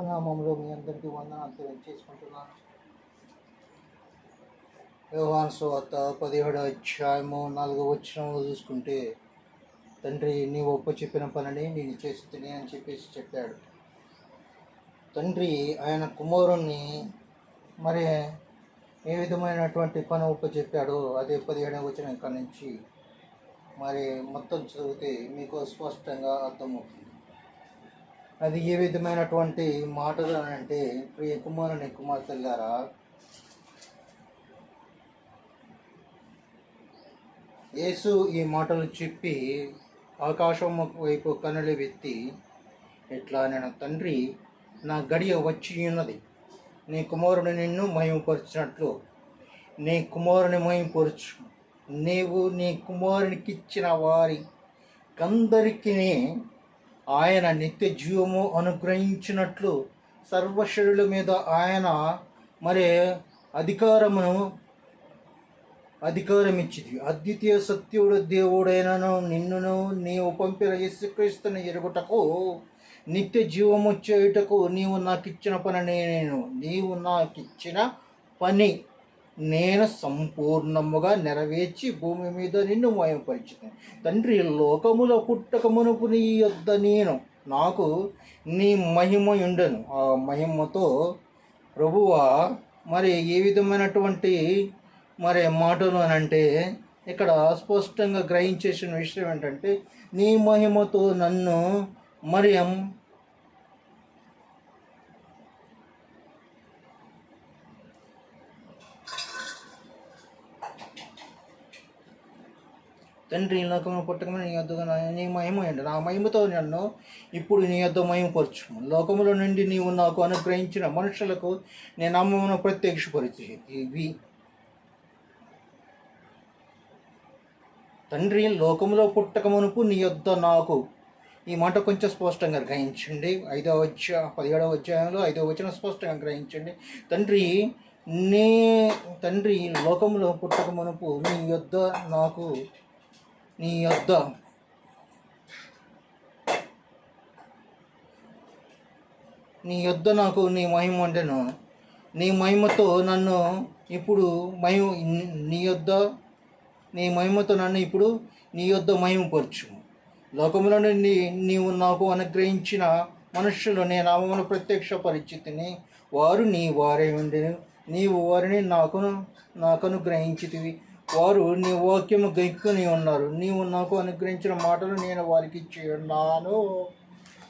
నామంలో మీ అందరికీ వందనాలు తెలియజేసుకుంటున్నాను. వ్యవహాన్ సువార్త పదిహేడు అధ్యాయము నాలుగో వచ్చినంలో చూసుకుంటే తండ్రి నీవు ఒప్ప చెప్పిన పనిని నేను చేసి తిని అని చెప్పేసి చెప్పాడు. తండ్రి ఆయన కుమారుణ్ణి మరి ఏ విధమైనటువంటి పని ఒప్ప చెప్పాడో అదే పదిహేడవ వచ్చిన ఇక్కడ నుంచి మరి మొత్తం చదివితే మీకు స్పష్టంగా అర్థమవుతుంది. అది ఏ విధమైనటువంటి మాటలు అని అంటే ప్రియ కుమారుని కుమార్తెలారా యేసు ఈ మాటలు చెప్పి ఆకాశం వైపు కనులు వెత్తి ఇట్లా నేను తండ్రి నా గడియ వచ్చి ఉన్నది. నీ కుమారుడు నిన్ను మయంపరిచినట్లు నీ కుమారుని మయంపరచు నీవు నీ కుమారునికిచ్చిన వారి కందరికి ఆయన నిత్య జీవము అనుగ్రహించినట్లు సర్వశరుల మీద ఆయన మరి అధికారమును అధికారమిచ్చింది అద్వితీయ సత్యుడు దేవుడైనను నిన్నును నీవు పంపిన యేసుక్రీస్తుని ఎరుగుటకు నిత్య జీవము చేయుటకు నీవు నాకు ఇచ్చిన పని నేను నీవు నాకు ఇచ్చిన పని. నేను సంపూర్ణముగా నెరవేర్చి భూమి మీద నిన్ను మయపరిచింది తండ్రి లోకముల పుట్టక మునుపు నీ యొద్ద నేను నాకు నీ మహిమ ఉండను. ఆ మహిమతో ప్రభువా మరి ఏ విధమైనటువంటి మరి మాటలు అని అంటే ఇక్కడ స్పష్టంగా గ్రహించేసిన విషయం ఏంటంటే నీ మహిమతో నన్ను మరి తండ్రి ఈ లోకంలో పుట్టకమని నీ యొద్ద నీ మహిమ నా మహిమతో నన్ను ఇప్పుడు నీ యొద్ద మహిమపరచు. లోకములో నుండి నీవు నాకు అనుగ్రహించిన మనుషులకు నేను అమ్మను ప్రత్యక్షపరిచి ఇవి తండ్రి లోకములో పుట్టకమునుపు నీ యొద్ద నాకు ఈ మాట కొంచెం స్పష్టంగా గ్రహించండి. ఐదో వచ్చ పదిహేడవ అధ్యాయంలో ఐదో వచ్చిన స్పష్టంగా గ్రహించండి. తండ్రి నీ తండ్రి లోకంలో పుట్టకమునుపు నీ యొద్ద నాకు నీ యొద్ద నీ యొద్ద నాకు నీ మహిమ అంటేను నీ మహిమతో నన్ను ఇప్పుడు మహిమ నీ యొద్ద నీ మహిమతో నన్ను ఇప్పుడు నీ యొద్ద మహిమపరచు. లోకంలో నీ నీవు నాకు అనుగ్రహించిన మనుషులు నీ నామమును ప్రత్యక్ష పరిచితిని వారు నీ వారే ఉండేను. నీవు వారిని నాకు నాకు అనుగ్రహించితివి వారు నీ వాక్యము గైక్కుని ఉన్నారు. నీవు నాకు అనుగ్రహించిన మాటలు నేను వారికి ఇచ్చి ఉన్నాను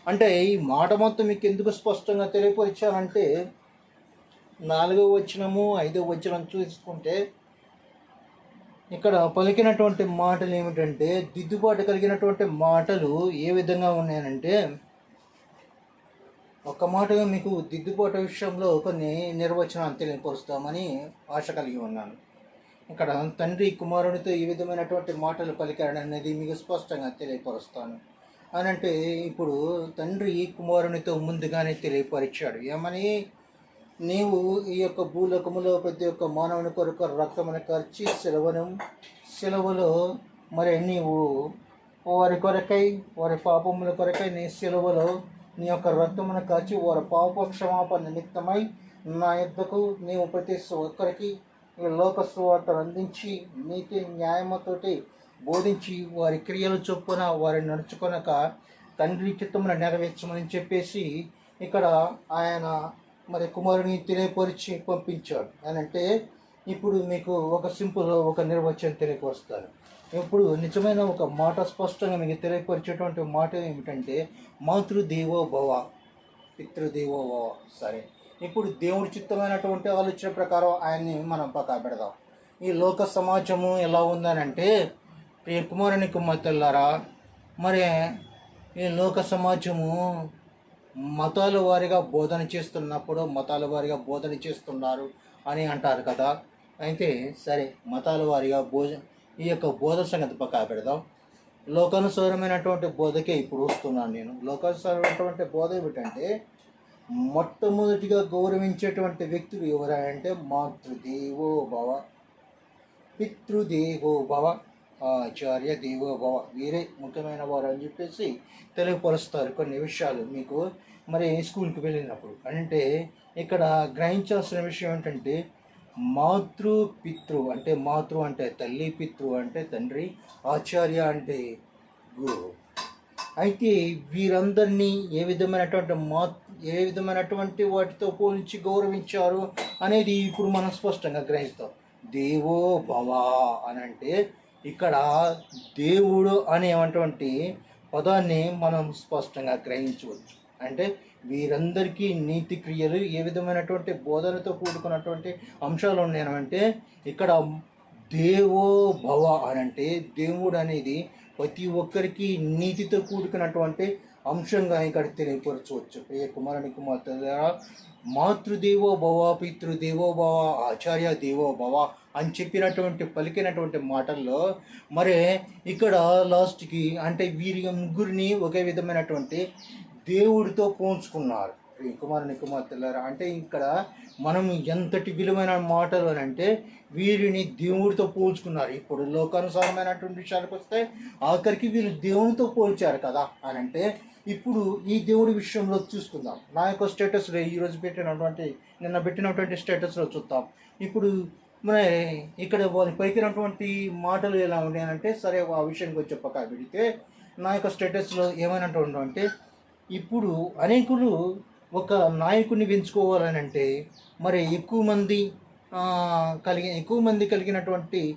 అంటే ఈ మాట మొత్తం మీకు ఎందుకు స్పష్టంగా తెలియపరిచానంటే నాలుగో వచనము ఐదో వచనం చూసుకుంటే ఇక్కడ పలికినటువంటి మాటలు ఏమిటంటే దిద్దుబాటు కలిగినటువంటి మాటలు ఏ విధంగా ఉన్నాయనంటే ఒక మాటగా మీకు దిద్దుబాటు విషయంలో కొన్ని నిర్వచనాలు తెలియపరుస్తామని ఆశ కలిగి ఉన్నాను. ఇక్కడ తండ్రి కుమారునితో ఈ విధమైనటువంటి మాటలు పలికాడు అనేది మీకు స్పష్టంగా తెలియపరుస్తాను. అని అంటే ఇప్పుడు తండ్రి కుమారునితో ముందుగానే తెలియపరిచాడు. ఏమని? నీవు ఈ యొక్క భూలోకములో ప్రతి ఒక్క మానవుని కొరకు రక్తమును ఖర్చి సెలవును సెలవులో మరి నీవు వారి కొరకై వారి పాపముల కొరకై నీ సెలవులో నీ యొక్క రక్తమును కాచి వారి పాప క్షమాపణ నిమిత్తమై నా యుద్ధకు నీవు ప్రతి ఒక్కరికి ఈ లోక సువార్తను అందించి నీతి న్యాయముతోటి బోధించి వారి క్రియలు చొప్పున వారి నడుచుకొనక తండ్రి చిత్తమును నెరవేర్చమని చెప్పేసి ఇక్కడ ఆయన మరి కుమారుని తెలియపరిచి పంపించాడు. అని అంటే ఇప్పుడు మీకు ఒక సింపుల్ ఒక నిర్వచనం తెలియపరుస్తాను. ఇప్పుడు నిజమైన ఒక మాట స్పష్టంగా మీకు తెలియపరిచేటువంటి మాట ఏమిటంటే మాతృదేవో భవ పితృదేవో భవ సరే. ఇప్పుడు దేవుడి చిత్తమైనటువంటి ఆలోచన ప్రకారం ఆయన్ని మనం పక్కా పెడదాం. ఈ లోక సమాజము ఎలా ఉందనంటే ప్రియ కుమారుని కుమార్తెల్లారా మరి ఈ లోక సమాజము మతాల వారిగా బోధన చేస్తున్నప్పుడు మతాల వారిగా బోధన చేస్తున్నారు అని అంటారు కదా. అయితే సరే మతాల వారిగా బోధ ఈ యొక్క బోధ సంగతి పక్కా పెడదాం. లోకానుసారమైనటువంటి బోధకే ఇప్పుడు వస్తున్నాను నేను. లోకానుసారమైనటువంటి బోధ ఏమిటంటే మొట్టమొదటిగా గౌరవించేటువంటి వ్యక్తులు ఎవరంటే మాతృదేవో భవ పితృదేవో భవ ఆచార్య దేవో భవ. వీరే ముఖ్యమైన వారు అని చెప్పేసి తెలియపరుస్తారు కొన్ని విషయాలు మీకు. మరి స్కూల్కి వెళ్ళినప్పుడు అంటే ఇక్కడ గ్రహించాల్సిన విషయం ఏంటంటే మాతృ పితృ అంటే మాతృ అంటే తల్లి పితృ అంటే తండ్రి ఆచార్య అంటే గురువు. అయితే వీరందరినీ ఏ విధమైనటువంటి మా ఏ విధమైనటువంటి వాటితో పోల్చి గౌరవించారు అనేది ఇప్పుడు మనం స్పష్టంగా గ్రహిస్తాం. దేవో భవ అని అంటే ఇక్కడ దేవుడు అనేటువంటి పదాన్ని మనం స్పష్టంగా గ్రహించవచ్చు. అంటే వీరందరికీ నీతి క్రియలు ఏ విధమైనటువంటి బోధనతో కూడుకున్నటువంటి అంశాలు ఉన్నాయంటే ఇక్కడ దేవో భవ అని అంటే దేవుడు అనేది ప్రతి ఒక్కరికి నీతితో కూడుకున్నటువంటి అంశంగా ఇక్కడ తెలియపరచవచ్చు ప్రియ కుమారుని కుమార్తె మాతృదేవో భవ పితృదేవో భవ ఆచార్య దేవో భవ అని చెప్పినటువంటి పలికినటువంటి మాటల్లో మరి ఇక్కడ లాస్ట్కి అంటే వీరి ముగ్గురిని ఒకే విధమైనటువంటి దేవుడితో పోల్చుకున్నారు. ఈ కుమారుని కుమార్తెలారా అంటే ఇక్కడ మనం ఎంతటి విలువైన మాటలు అని అంటే వీరిని దేవుడితో పోల్చుకున్నారు. ఇప్పుడు లోకానుసారమైనటువంటి విషయాలకు వస్తే ఆఖరికి వీళ్ళు దేవునితో పోల్చారు కదా అని అంటే ఇప్పుడు ఈ దేవుడి విషయంలో చూసుకుందాం. నా యొక్క స్టేటస్లో ఈరోజు పెట్టినటువంటి నిన్న పెట్టినటువంటి స్టేటస్లో చూద్దాం. ఇప్పుడు మన ఇక్కడ వారి పలికినటువంటి మాటలు ఎలా ఉన్నాయంటే సరే ఆ విషయానికి గురించి పక్క పెడితే నా యొక్క స్టేటస్లో ఏమైనటువంటి అంటే ఇప్పుడు అనేకులు ఒక నాయకుడిని పెంచుకోవాలని అంటే మరి ఎక్కువ మంది కలిగి ఎక్కువ మంది కలిగినటువంటి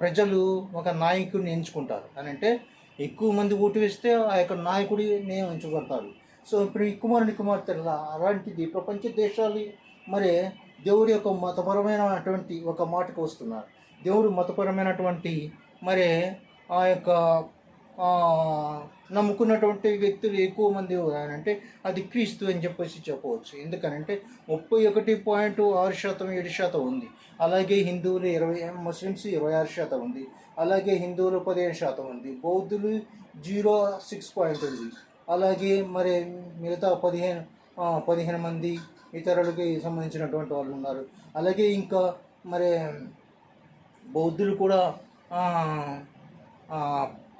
ప్రజలు ఒక నాయకుడిని ఎంచుకుంటారు. అని అంటే ఎక్కువ మంది ఓటు వేస్తే ఆ యొక్క నాయకుడి నియమించబడతారు సో ఇప్పుడు ఈ కుమారుని కుమార్తెల అలాంటిది ప్రపంచ దేశాలు మరి దేవుడి యొక్క మతపరమైనటువంటి ఒక మాటకు వస్తున్నారు. దేవుడు మతపరమైనటువంటి మరి ఆ యొక్క నమ్ముకున్నటువంటి వ్యక్తులు ఎక్కువ మంది అంటే అది క్రీస్తు అని చెప్పేసి చెప్పవచ్చు. ఎందుకనంటే ముప్పై ఒకటి పాయింట్ ఆరు శాతం ఏడు శాతం ఉంది. అలాగే హిందువులు ఇరవై ముస్లిమ్స్ ఇరవై ఆరు శాతం ఉంది. అలాగే హిందువులు పదిహేను శాతం ఉంది. బౌద్ధులు జీరో సిక్స్ పాయింట్ ఉంది. అలాగే మరి మిగతా పదిహేను పదిహేను మంది ఇతరులకి సంబంధించినటువంటి వాళ్ళు ఉన్నారు. అలాగే ఇంకా మరి బౌద్ధులు కూడా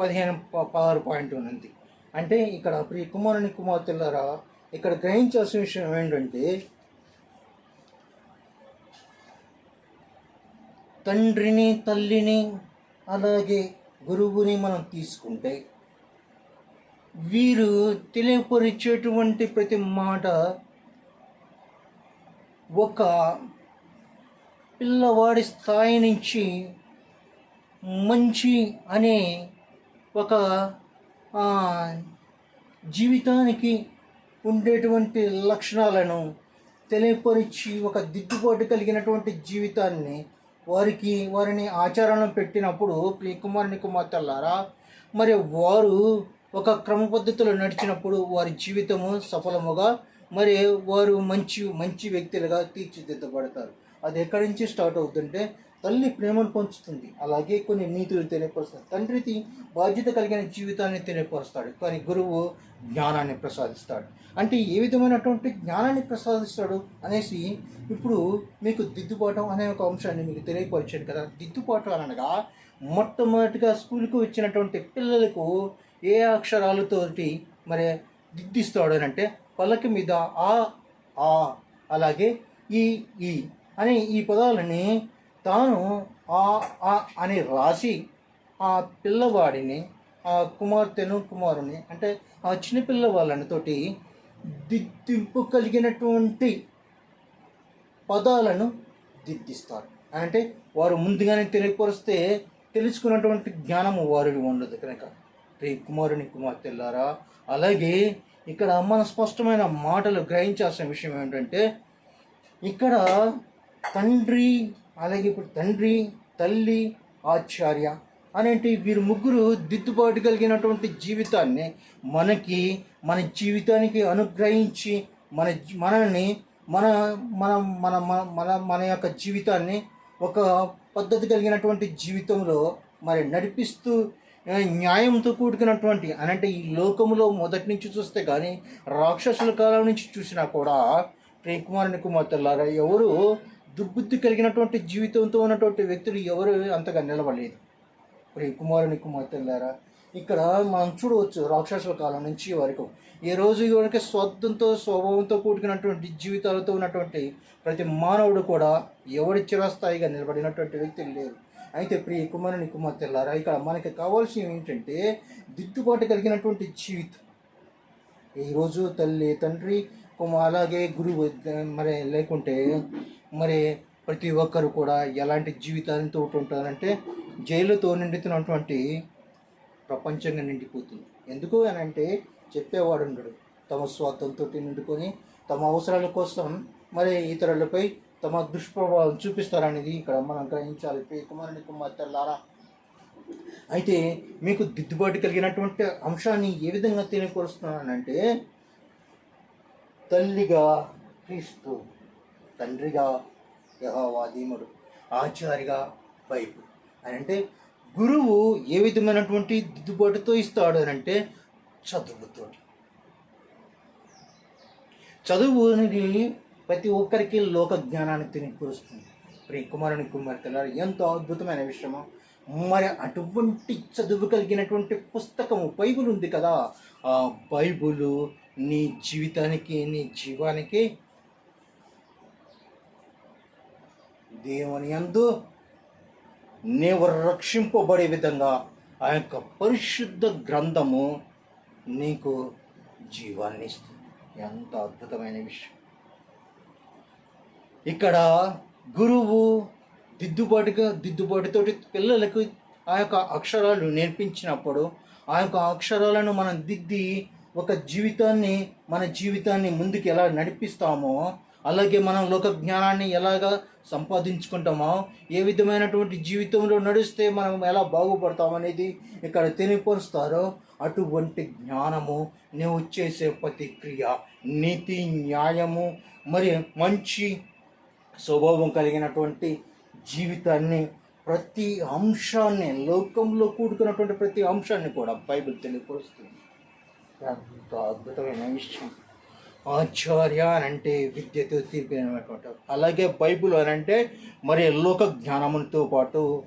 పదిహేను ప- పదహారు పాయింట్ ఉంది. అంటే ఇక్కడ ప్రియ కుమారుని కుమార్తెలారా ఇక్కడ గ్రహించాల్సిన విషయం ఏంటంటే తండ్రిని తల్లిని అలాగే గురువుని మనం తీసుకుంటే వీరు తెలియపరిచేటువంటి ప్రతి మాట ఒక పిల్లవాడి స్థాయి నుంచి మంచి అనే ఒక జీవితానికి ఉండేటువంటి లక్షణాలను తెలియపరిచి ఒక దిద్దుబాటు కలిగినటువంటి జీవితాన్ని వారికి వారిని ఆచరణలో పెట్టినప్పుడు ప్రియ కుమారుని కుమార్తెలారా మరి వారు ఒక క్రమ పద్ధతిలో నడిచినప్పుడు వారి జీవితము సఫలముగా మరి వారు మంచి మంచి వ్యక్తులుగా తీర్చిదిద్దబడతారు. అది ఎక్కడి నుంచి స్టార్ట్ అవుతుంటే తల్లి ప్రేమను పంచుతుంది. అలాగే కొన్ని నీతులు తెలియపరుస్తుంది. తండ్రికి బాధ్యత కలిగిన జీవితాన్ని తెలియపరుస్తాడు. కానీ గురువు జ్ఞానాన్ని ప్రసాదిస్తాడు. అంటే ఏ విధమైనటువంటి జ్ఞానాన్ని ప్రసాదిస్తాడు అనేసి ఇప్పుడు మీకు దిద్దుబాటు అనే ఒక అంశాన్ని మీకు తెలియపరిచాను కదా. దిద్దుబాటు అనగా మొట్టమొదటిగా స్కూల్కి వచ్చినటువంటి పిల్లలకు ఏ అక్షరాలతోటి మరి దిద్దిస్తాడు అని అంటే పలక మీద ఆ ఆ అలాగే ఈ ఈ అనే ఈ పదాలని తాను ఆ ఆ అని రాసి ఆ పిల్లవాడిని ఆ కుమార్తెను కుమారుని అంటే ఆ చిన్న పిల్లవాళ్ళని తోటి దిద్దింపు కలిగినటువంటి పదాలను దిద్దిస్తారు. అంటే వారు ముందుగానే తెలియపరిస్తే తెలుసుకున్నటువంటి జ్ఞానము వారికి ఉండదు కనుక. ప్రియ కుమారుని కుమార్తెల్లారా అలాగే ఇక్కడ మన స్పష్టమైన మాటలు గ్రహించాల్సిన విషయం ఏంటంటే ఇక్కడ తండ్రి అలాగే ఇప్పుడు తండ్రి తల్లి ఆచార్య అనేటి వీరు ముగ్గురు దిద్దుబాటు కలిగినటువంటి జీవితాన్ని మనకి మన జీవితానికి అనుగ్రహించి మన మనల్ని మన మన మన మన- మన మన యొక్క జీవితాన్ని ఒక పద్ధతి కలిగినటువంటి జీవితంలో మరి నడిపిస్తూ న్యాయంతో కూడుకున్నటువంటి అనంటే ఈ లోకంలో మొదటి నుంచి చూస్తే కానీ రాక్షసుల కాలం నుంచి చూసినా కూడా ప్రియ కుమారుని కుమార్తెలారా ఎవరు దుర్బుద్ధి కలిగినటువంటి జీవితంతో ఉన్నటువంటి వ్యక్తులు ఎవరు అంతగా నిలబడలేదు. ఇప్పుడు ఈ కుమారుని కుమార్తెలారా ఇక్కడ మనం చూడవచ్చు రాక్షసుల కాలం నుంచి వరకు. ఈ రోజు ఇవరికి స్వత్వంతో స్వభావంతో కూడుకున్నటువంటి జీవితాలతో ఉన్నటువంటి ప్రతి మానవుడు కూడా ఎవడి చిరస్థాయిగా నిలబడినటువంటి వ్యక్తులు లేరు అయితే ప్రియ కుమారుని కుమార్తెలారా ఇక్కడ మనకి కావాల్సింది ఏంటంటే దిద్దుబాటు కలిగినటువంటి జీవితం. ఈరోజు తల్లి తండ్రి కుమ- అలాగే గురువు మరి లేకుంటే మరి ప్రతి ఒక్కరు కూడా ఎలాంటి జీవితాలతో ఉంటారంటే జైలుతో నిండుతున్నటువంటి ప్రపంచంగా నిండిపోతుంది. ఎందుకు అని అంటే చెప్పేవాడు ఉండడు. తమ స్వార్థంతో నిండుకొని తమ అవసరాల కోసం మరి ఇతరులపై తమ దుష్ప్రభావం చూపిస్తారనేది ఇక్కడ మనం గ్రహించాలి. ప్రియ కుమారుని కుమార్తెలారా అయితే మీకు దిద్దుబాటు కలిగినటువంటి అంశాన్ని ఏ విధంగా తెలియపరుస్తున్నానంటే తల్లిగా క్రీస్తు తండ్రిగా యహోవాదీముడు ఆచారిగా బైబుల్ అని అంటే గురువు ఏ విధమైనటువంటి దిద్దుబాటుతో ఇస్తాడు అని అంటే చదువుతో చదువు అనేది ప్రతి ఒక్కరికి లోక జ్ఞానాన్ని తినిపిస్తుంది ప్రియ కుమారుని కుమార్తెలారు ఎంతో అద్భుతమైన విషయము. మరి అటువంటి చదువు కలిగినటువంటి పుస్తకము బైబుల్ ఉంది కదా. ఆ బైబుల్ నీ జీవితానికి నీ జీవానికి దేవుని యందు నీవు రక్షింపబడే విధంగా ఆ యొక్క పరిశుద్ధ గ్రంథము నీకు జీవాన్ని ఇస్తుంది. ఎంత అద్భుతమైన విషయం. ఇక్కడ గురువు దిద్దుబాటుగా దిద్దుబాటుతోటి పిల్లలకు ఆ యొక్క అక్షరాలు నేర్పించినప్పుడు ఆ యొక్క అక్షరాలను మనం దిద్ది ఒక జీవితాన్ని మన జీవితాన్ని ముందుకు ఎలా నడిపిస్తామో అలాగే మనం లోక జ్ఞానాన్ని ఎలాగా సంపాదించుకుంటామో? ఏ విధమైనటువంటి జీవితంలో నడిస్తే మనం ఎలా బాగుపడతాం అనేది ఇక్కడ తెలియపరుస్తారో. అటువంటి జ్ఞానము నువ్వు చేసే ప్రతిక్రియ నీతి న్యాయము మరి మంచి స్వభావం కలిగినటువంటి జీవితాన్ని ప్రతి అంశాన్ని లోకంలో కూడుకున్నటువంటి ప్రతి అంశాన్ని కూడా బైబిల్ తెలియపరుస్తుంది. అద్భుతమైన విషయం. ఆచార్య అని అంటే విద్యతో తీర్పినటువంటి అలాగే బైబిల్ అని అంటే మరి లోక జ్ఞానముతో పాటు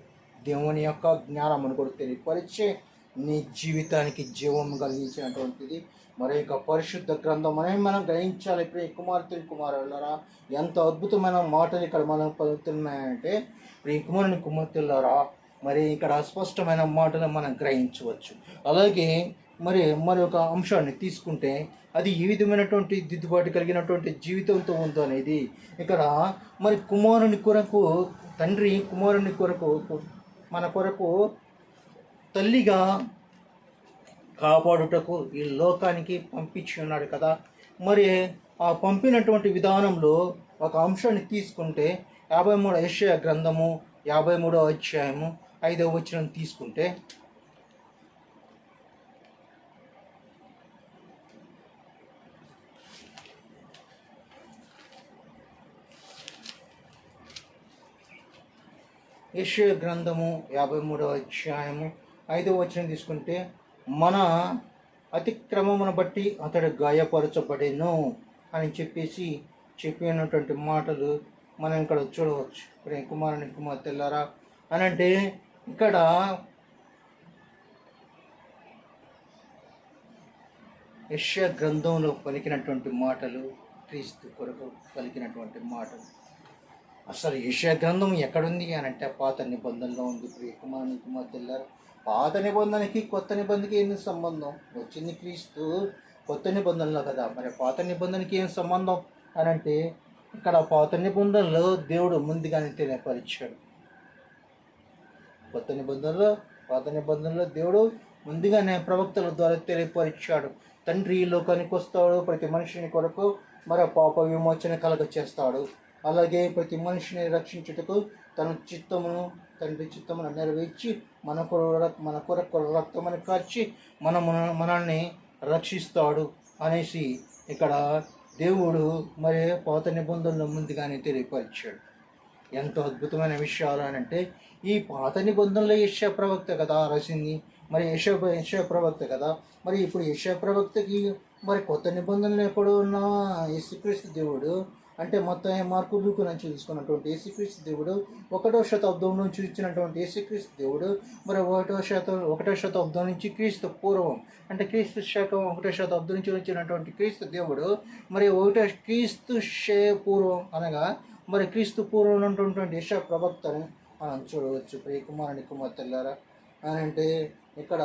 దేవుని యొక్క జ్ఞానమును కూడా తెలియపరిచే నీ జీవితానికి జీవం కలిగించినటువంటిది. మరి యొక్క పరిశుద్ధ గ్రంథం అనేది మనం గ్రహించాలి. ప్రియ కుమార్తె కుమారులారా ఎంత అద్భుతమైన మాటలు ఇక్కడ మనం పలుకుతున్నాయంటే ప్రియ కుమారుని కుమార్తెలారా మరి ఇక్కడ స్పష్టమైన మాటలు మనం గ్రహించవచ్చు. అలాగే మరి మరి ఒక అంశాన్ని తీసుకుంటే అది ఏ విధమైనటువంటి దిద్దుబాటు కలిగినటువంటి జీవితంతో ఉందో అనేది ఇక్కడ మరి కుమారుని కొరకు తండ్రి కుమారుని కొరకు మన కొరకు తల్లిగా కాపాడుటకు ఈ లోకానికి పంపించి ఉన్నాడు కదా. మరి ఆ పంపినటువంటి విధానంలో ఒక అంశాన్ని తీసుకుంటే యాభై మూడు ఐశ్వర్య గ్రంథము యాభై మూడో అధ్యాయము ఐదవ వచనం తీసుకుంటే యశ్వ గ్రంథము యాభై మూడవ అధ్యాయము ఐదవ వచనం తీసుకుంటే మన అతిక్రమమును బట్టి అతడు గాయపరచబడేను అని చెప్పేసి చెప్పినటువంటి మాటలు మనం ఇక్కడ చూడవచ్చు. ప్రేమ కుమారుని తెల్లారా? అని అంటే ఇక్కడ యశ్వ గ్రంథంలో పలికినటువంటి మాటలు క్రీస్తు కొరకు పలికినటువంటి మాటలు. అసలు యెషయా గ్రంథం ఎక్కడుంది అని అంటే పాత నిబంధనలో ఉంది. ప్రియ కుమార్ తెల్లారు. పాత నిబంధనకి కొత్త నిబంధనకి ఏం సంబంధం? వచ్చింది క్రీస్తు కొత్త నిబంధనలో కదా. మరి పాత నిబంధనకి ఏం సంబంధం? అని అంటే ఇక్కడ పాత నిబంధనలో దేవుడు ముందుగానే తెలియపరిచాడు. కొత్త నిబంధనలో పాత నిబంధనలో దేవుడు ముందుగానే ప్రవక్తల ద్వారా తెలియపరిచాడు. తండ్రి ఈ లోకానికి వస్తాడు ప్రతి మనిషిని కొరకు మరి పాప విమోచన కలగ చేస్తాడు అలాగే ప్రతి మనిషిని రక్షించుటకు తన చిత్తమును తండ్రి చిత్తమును నెరవేర్చి మన కొరకు మన కొరకు రక్తమని కార్చి మన మనల్ని రక్షిస్తాడు అనేసి ఇక్కడ దేవుడు మరి పాత నిబంధనలు ముందుగానే తెలియపరిచాడు. ఎంతో అద్భుతమైన విషయాలు అని అంటే ఈ పాత నిబంధనలో యశ ప్రవక్త కదా రాసింది మరి యశ యశ ప్రవక్త కదా మరి ఇప్పుడు యశ ప్రవక్తకి మరి కొత్త నిబంధనలు ఎప్పుడు ఉన్న? యేసుక్రీస్తు దేవుడు అంటే మొత్తం మార్కు లూకు నుంచి తీసుకున్నటువంటి యేసుక్రీస్తు దేవుడు ఒకటో శతాబ్దం నుంచి ఇచ్చినటువంటి యేసుక్రీస్తు దేవుడు మరి ఒకటో శతం ఒకటో శతాబ్దం నుంచి క్రీస్తు పూర్వం అంటే క్రీస్తు శకం ఒకటో శతాబ్దం నుంచి వచ్చినటువంటి క్రీస్తు దేవుడు మరి ఒకటో క్రీస్తు శే పూర్వం అనగా మరి క్రీస్తు పూర్వం ఉన్నటువంటి యశ ప్రవక్తని మనం చూడవచ్చు. ప్రియ కుమారుని కుమార్తెల్లారా అని అంటే ఇక్కడ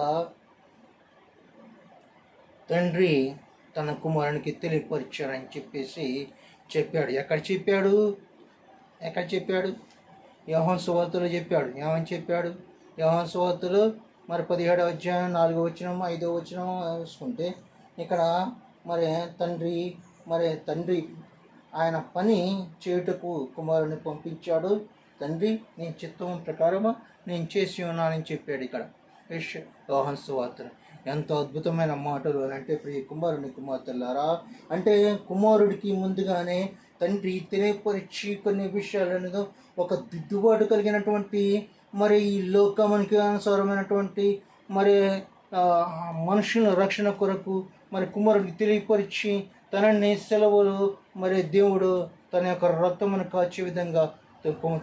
తండ్రి తన కుమారునికి తెలియపరిచారని చెప్పేసి చెప్పాడు. ఎక్కడ చెప్పాడు? ఎక్కడ చెప్పాడు? యోహన్ సువార్తలు చెప్పాడు. ఏమని చెప్పాడు? యోహన్ సువార్తలు మరి పదిహేడు అధ్యాయం నాలుగో వచ్చినం ఐదో వచ్చినం చూసుకుంటే ఇక్కడ మరి తండ్రి మరి తండ్రి ఆయన పని చేయుటకు కుమారుని పంపించాడు. తండ్రి నీ చిత్తం ప్రకారము నేను చేసి ఉన్నానని చెప్పాడు ఇక్కడ. యోహన్ సువార్తలు. ఎంతో అద్భుతమైన మాటలు అని అంటే ప్రియ కుమారుని కుమార్తెలారా అంటే కుమారుడికి ముందుగానే తండ్రి తెలియపరిచి కొన్ని విషయాలను ఒక దిద్దుబాటు కలిగినటువంటి మరి ఈ లోకమునికి అనుసారమైనటువంటి మరి మనుషుల రక్షణ కొరకు మరి కుమారుడికి తెలియపరిచి తనని సెలవులు మరి దేవుడు తన యొక్క రక్తమును కాచే విధంగా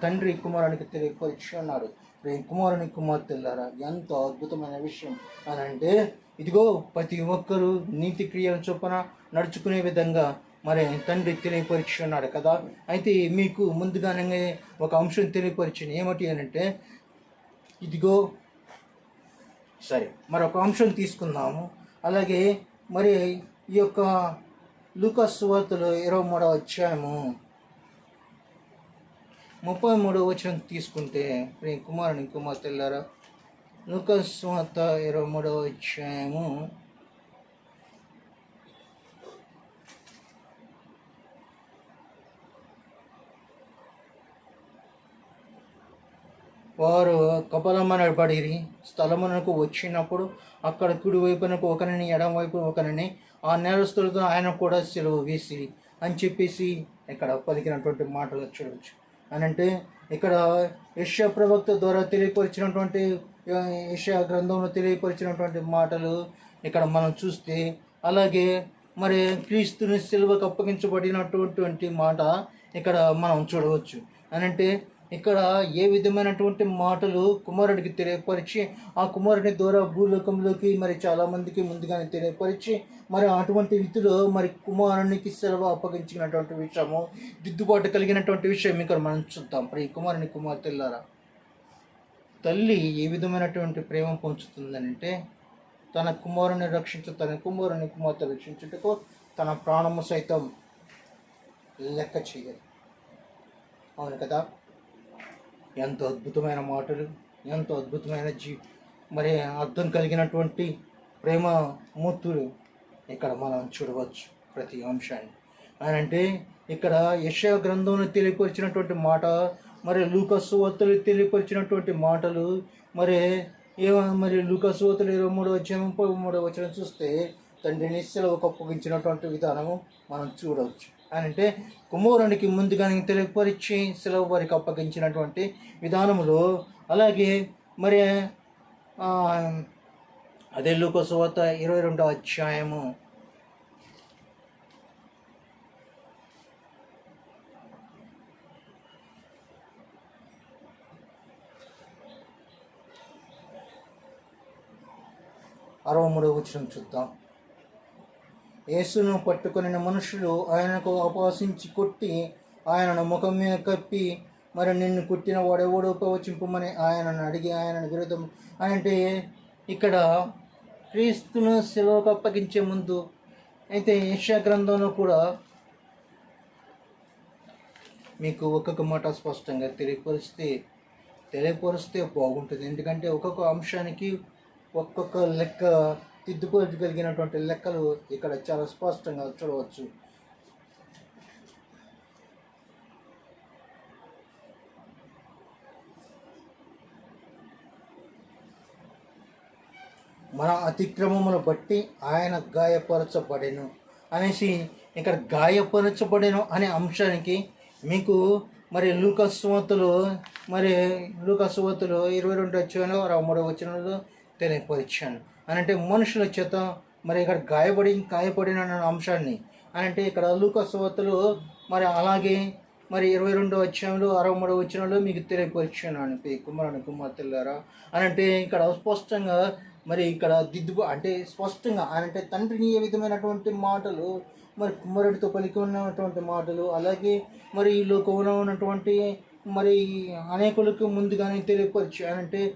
తండ్రి కుమారునికి తెలియపరిచి ఉన్నారు. ప్రియ కుమారుని కుమార్తెల్లారా ఎంతో అద్భుతమైన విషయం. అని అంటే ఇదిగో ప్రతి ఒక్కరూ నీతి క్రియల చొప్పున నడుచుకునే విధంగా మరి తండ్రి తెలియపరిచి ఉన్నాడు కదా. అయితే మీకు ముందుగానే ఒక అంశం తెలియపరిచిన ఏమిటి అని అంటే ఇదిగో సరే మరొక అంశం తీసుకుందాము. అలాగే మరి ఈ యొక్క లూకస్ వార్తలు ఇరవై మూడవ అధ్యాయము ముప్పై మూడో వచనం తీసుకుంటే ప్రియ కుమారుని కుమార్తెల్లారా లూకాస్ వార్త ఇరవై మూడవ అధ్యాయము. వారు కపలమనబడిరి స్థలమునకు వచ్చినప్పుడు అక్కడ కుడి వైపునకు ఒకరిని ఎడం వైపు ఒకరిని ఆ నేరస్తులతో ఆయన కూడా సెలవు వేసి అని చెప్పేసి ఇక్కడ పలికినటువంటి మాటలు చూడవచ్చు. అని అంటే ఇక్కడ యష్యా ప్రవక్త ద్వారా తెలియపరిచినటువంటి యష్యా గ్రంథంలో తెలియపరిచినటువంటి మాటలు ఇక్కడ మనం చూస్తే అలాగే మరి క్రీస్తుని సిలువకు అప్పగించబడినటువంటి మాట ఇక్కడ మనం చూడవచ్చు. అని అంటే ఇక్కడ ఏ విధమైనటువంటి మాటలు కుమారుడికి తెలియపరిచి ఆ కుమారుని ద్వారా భూలోకంలోకి మరి చాలామందికి ముందుగానే తెలియపరిచి మరి అటువంటి రీతిలో మరి కుమారునికి సెలవు అప్పగించినటువంటి విషయము దిద్దుబాటు కలిగినటువంటి విషయం ఇక్కడ మనం చూద్దాం. మరి ఈ కుమారుని కుమార్తెల్లారా తల్లి ఏ విధమైనటువంటి ప్రేమ పొంచుతుందనంటే తన కుమారుని రక్షించు తన కుమారుని కుమార్తె రక్షించుటకు తన ప్రాణము సైతం లెక్క చేయదు. అవును కదా? ఎంత అద్భుతమైన మాటలు ఎంత అద్భుతమైన జీ మరి అర్థం కలిగినటువంటి ప్రేమ మూర్తులు ఇక్కడ మనం చూడవచ్చు ప్రతి అంశాన్ని. అంటే ఇక్కడ యశ గ్రంథంలో తెలియపరిచినటువంటి మాట మరి లూకస్వతలు తెలియపరిచినటువంటి మాటలు మరి ఏ మరి లూకస్వతలు ఇరవై మూడు వచ్చిన ముప్పై మూడో వచ్చిన చూస్తే తండ్రిని సెలవుకు అప్పగించినటువంటి విధానము మనం చూడవచ్చు. అని అంటే కుమారునికి ముందుగానే తెలియపరిచి సెలవు వారికి అప్పగించినటువంటి విధానములో అలాగే మరి అదే లూకసువార్త ఇరవై రెండో అధ్యాయము. అరవై మూడవ వచ్చిన చూద్దాం. యేసును పట్టుకుని మనుషులు ఆయనకు అపహసించి కొట్టి ఆయనను ముఖం మీద కప్పి మరి నిన్ను కుట్టిన వాడెవడో? ప్రవచింపమని ఆయనను అడిగి ఆయనను విరుద్ధం అంటే ఇక్కడ క్రీస్తును సెలవుకు అప్పగించే ముందు అయితే యెషయా గ్రంథంలో కూడా మీకు ఒక్కొక్క మాట స్పష్టంగా తెలియపరిస్తే తెలియపరిస్తే బాగుంటుంది. ఎందుకంటే ఒక్కొక్క అంశానికి ఒక్కొక్క లెక్క దిద్దుబాటు కలిగినటువంటి లెక్కలు ఇక్కడ చాలా స్పష్టంగా చూడవచ్చు. మన అతిక్రమమును బట్టి ఆయన గాయపరచబడెను అనేసి ఇక్కడ గాయపరచబడెను అనే అంశానికి మీకు మరి లూకస్వతులు మరి లూకస్వతులు ఇరవై రెండు వచ్చాను మూడో మూడు వచ్చినలో తెలియపరిచాను. అని అంటే మనుషుల చేత మరి ఇక్కడ గాయపడి గాయపడిన అంశాన్ని. అని అంటే ఇక్కడ లూకస్వార్తలు మరి అలాగే మరి ఇరవై రెండో వచ్చంలో అరవై మూడో వచ్చినలో మీకు తెలియపరిచాను కుమారుని కుమార్తెలారా. అని అంటే ఇక్కడ స్పష్టంగా మరి ఇక్కడ దిద్దుబా అంటే స్పష్టంగా అని అంటే తండ్రిని ఏ విధమైనటువంటి మాటలు మరి కుమారుడితో పలికి ఉన్నటువంటి మాటలు అలాగే మరి ఈ లోకంలో ఉన్నటువంటి మరి అనేకులకు ముందుగానే తెలియపరిచానంటే